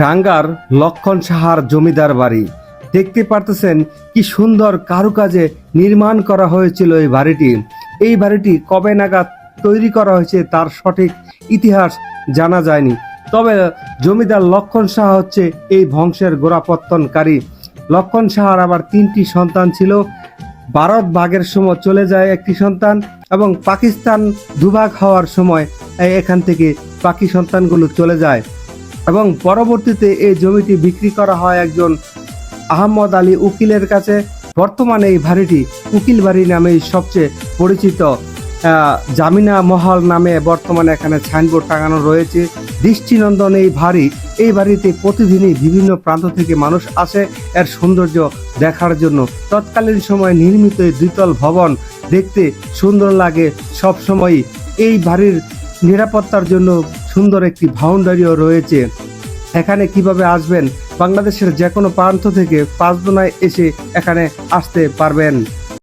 ডাঙ্গার লক্ষণ সাহার জমিদার বাড়ি। দেখতে পারতেছেন কি সুন্দর কারুকাজে নির্মাণ করা হয়েছিল এই বাড়িটি। এই বাড়িটি কবে নাগাদ তৈরি করা হয়েছে তার সঠিক ইতিহাস জানা যায়নি। তবে জমিদার লক্ষণ সাহা হচ্ছে এই বংশের গোড়াপত্তনকারী। লক্ষণ সাহার আবার তিনটি সন্তান ছিল। ভারত ভাগের সময় চলে যায় একটি সন্তান এবং পাকিস্তান দুভাগ হওয়ার সময় এখান থেকে বাকি সন্তানগুলো চলে যায়। এবং পরবর্তীতে এই জমিটি বিক্রি করা হয় একজন আহমদ আলী উকিলের কাছে। বর্তমানে এই বাড়িটি উকিল বাড়ি নামেই সবচেয়ে পরিচিত। জামিনা মহল নামে বর্তমানে এখানে সাইনবোর্ড টাঙানো রয়েছে। দৃষ্টিনন্দন এই বাড়ি, এই বাড়িতে প্রতিদিনই বিভিন্ন প্রান্ত থেকে মানুষ আসে এর সৌন্দর্য দেখার জন্য। তৎকালীন সময়ে নির্মিত এই দ্বিতল ভবন দেখতে সুন্দর লাগে সব সময়ই এই বাড়ির নিরাপত্তার জন্য সুন্দর একটি বাউন্ডারিও রয়েছে। এখানে কীভাবে আসবেন? বাংলাদেশের যে কোনো প্রান্ত থেকে পাঁচদোনায় এসে এখানে আসতে পারবেন।